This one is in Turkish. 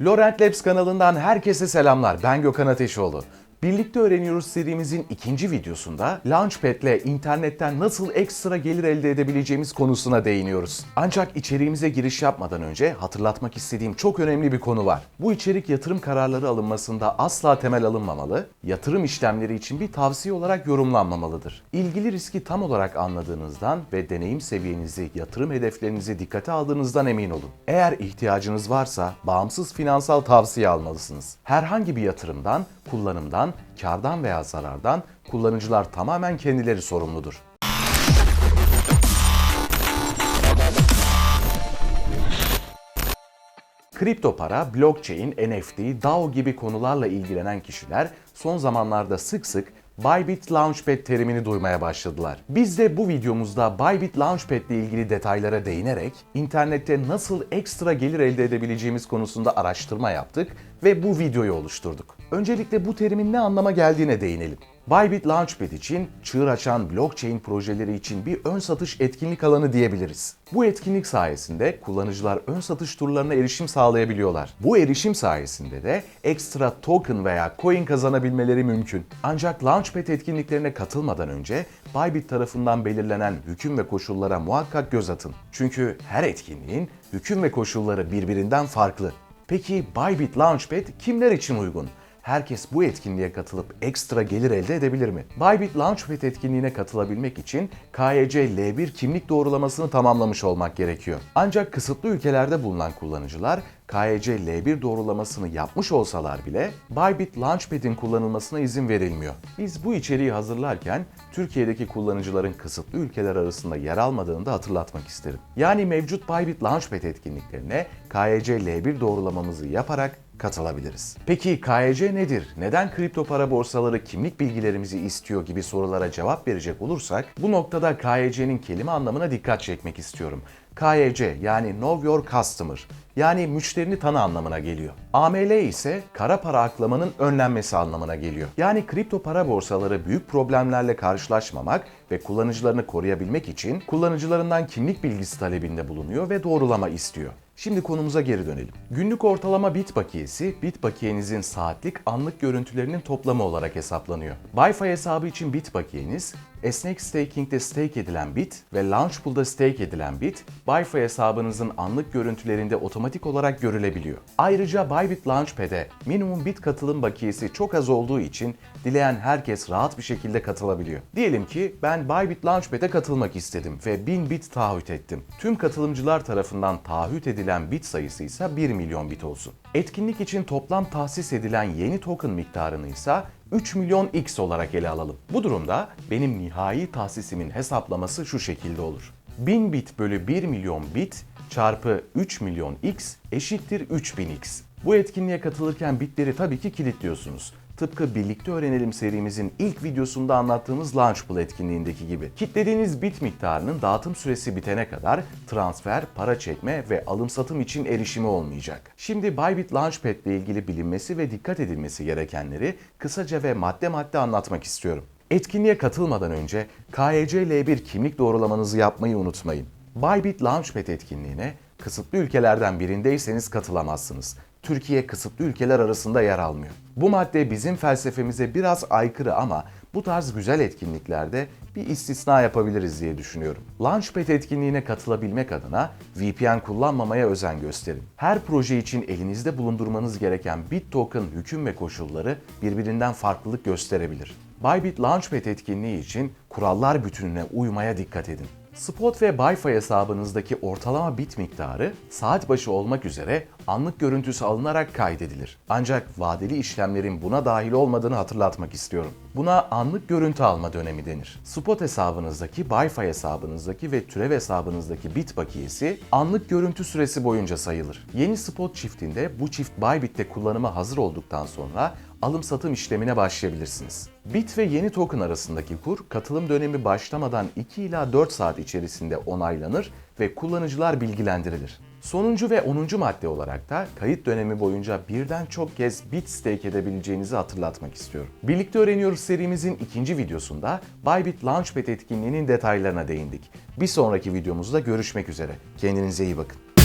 Lorent Labs kanalından herkese selamlar. Ben Gökhan Ateşoğlu. Birlikte Öğreniyoruz serimizin ikinci videosunda Launchpad ile internetten nasıl ekstra gelir elde edebileceğimiz konusuna değiniyoruz. Ancak içeriğimize giriş yapmadan önce hatırlatmak istediğim çok önemli bir konu var. Bu içerik yatırım kararları alınmasında asla temel alınmamalı, yatırım işlemleri için bir tavsiye olarak yorumlanmamalıdır. İlgili riski tam olarak anladığınızdan ve deneyim seviyenizi, yatırım hedeflerinizi dikkate aldığınızdan emin olun. Eğer ihtiyacınız varsa bağımsız finansal tavsiye almalısınız. Herhangi bir yatırımdan, kullanımdan, kardan veya zarardan kullanıcılar tamamen kendileri sorumludur. Kripto para, blockchain, NFT, DAO gibi konularla ilgilenen kişiler son zamanlarda sık sık Bybit Launchpad terimini duymaya başladılar. Biz de bu videomuzda Bybit Launchpad ile ilgili detaylara değinerek internette nasıl ekstra gelir elde edebileceğimiz konusunda araştırma yaptık ve bu videoyu oluşturduk. Öncelikle bu terimin ne anlama geldiğine değinelim. Bybit Launchpad için çığır açan blockchain projeleri için bir ön satış etkinlik alanı diyebiliriz. Bu etkinlik sayesinde kullanıcılar ön satış turlarına erişim sağlayabiliyorlar. Bu erişim sayesinde de ekstra token veya coin kazanabilmeleri mümkün. Ancak Launchpad etkinliklerine katılmadan önce Bybit tarafından belirlenen hüküm ve koşullara muhakkak göz atın. Çünkü her etkinliğin hüküm ve koşulları birbirinden farklı. Peki Bybit Launchpad kimler için uygun? Herkes bu etkinliğe katılıp ekstra gelir elde edebilir mi? Bybit Launchpad etkinliğine katılabilmek için KYC L1 kimlik doğrulamasını tamamlamış olmak gerekiyor. Ancak kısıtlı ülkelerde bulunan kullanıcılar KYC L1 doğrulamasını yapmış olsalar bile Bybit Launchpad'in kullanılmasına izin verilmiyor. Biz bu içeriği hazırlarken Türkiye'deki kullanıcıların kısıtlı ülkeler arasında yer almadığını da hatırlatmak isterim. Yani mevcut Bybit Launchpad etkinliklerine KYC L1 doğrulamamızı yaparak katılabiliriz. Peki KYC nedir? Neden kripto para borsaları kimlik bilgilerimizi istiyor gibi sorulara cevap verecek olursak bu noktada KYC'nin kelime anlamına dikkat çekmek istiyorum. KYC yani Know Your Customer yani müşterini tanı anlamına geliyor. AML ise kara para aklamanın önlenmesi anlamına geliyor. Yani kripto para borsaları büyük problemlerle karşılaşmamak ve kullanıcılarını koruyabilmek için kullanıcılarından kimlik bilgisi talebinde bulunuyor ve doğrulama istiyor. Şimdi konumuza geri dönelim. Günlük ortalama bit bakiyesi, bit bakiyenizin saatlik anlık görüntülerinin toplamı olarak hesaplanıyor. Wi-Fi hesabı için bit bakiyeniz, esnek staking'de stake edilen bit ve Launchpool'da stake edilen bit, Wi-Fi hesabınızın anlık görüntülerinde otomatik olarak görülebiliyor. Ayrıca Bybit Launchpad'e minimum bit katılım bakiyesi çok az olduğu için dileyen herkes rahat bir şekilde katılabiliyor. Diyelim ki ben Bybit Launchpad'e katılmak istedim ve 1000 bit taahhüt ettim. Tüm katılımcılar tarafından taahhüt edilen bit sayısı ise 1 milyon bit olsun. Etkinlik için toplam tahsis edilen yeni token miktarını ise 3 milyon X olarak ele alalım. Bu durumda benim nihai tahsisimin hesaplaması şu şekilde olur. 1000 bit bölü 1 milyon bit çarpı 3 milyon X eşittir 3000X. Bu etkinliğe katılırken bitleri tabii ki kilitliyorsunuz. Tıpkı Birlikte Öğrenelim serimizin ilk videosunda anlattığımız Launchpool etkinliğindeki gibi. Kitlediğiniz bit miktarının dağıtım süresi bitene kadar transfer, para çekme ve alım satım için erişimi olmayacak. Şimdi Bybit Launchpad ile ilgili bilinmesi ve dikkat edilmesi gerekenleri kısaca ve madde madde anlatmak istiyorum. Etkinliğe katılmadan önce KYC L1 kimlik doğrulamanızı yapmayı unutmayın. Bybit Launchpad etkinliğine kısıtlı ülkelerden birindeyseniz katılamazsınız. Türkiye kısıtlı ülkeler arasında yer almıyor. Bu madde bizim felsefemize biraz aykırı ama bu tarz güzel etkinliklerde bir istisna yapabiliriz diye düşünüyorum. Launchpad etkinliğine katılabilmek adına VPN kullanmamaya özen gösterin. Her proje için elinizde bulundurmanız gereken BitToken hüküm ve koşulları birbirinden farklılık gösterebilir. Bybit Launchpad etkinliği için kurallar bütününe uymaya dikkat edin. Spot ve Wi-Fi hesabınızdaki ortalama bit miktarı saat başı olmak üzere anlık görüntüsü alınarak kaydedilir. Ancak vadeli işlemlerin buna dahil olmadığını hatırlatmak istiyorum. Buna anlık görüntü alma dönemi denir. Spot hesabınızdaki, Wi-Fi hesabınızdaki ve türev hesabınızdaki bit bakiyesi anlık görüntü süresi boyunca sayılır. Yeni spot çiftinde bu çift Bybit'te kullanıma hazır olduktan sonra alım-satım işlemine başlayabilirsiniz. Bit ve yeni token arasındaki kur katılım dönemi başlamadan 2 ila 4 saat içerisinde onaylanır ve kullanıcılar bilgilendirilir. Sonuncu ve 10. madde olarak da kayıt dönemi boyunca birden çok kez bit stake edebileceğinizi hatırlatmak istiyorum. Birlikte Öğreniyoruz serimizin ikinci videosunda Bybit Launchpad etkinliğinin detaylarına değindik. Bir sonraki videomuzda görüşmek üzere. Kendinize iyi bakın.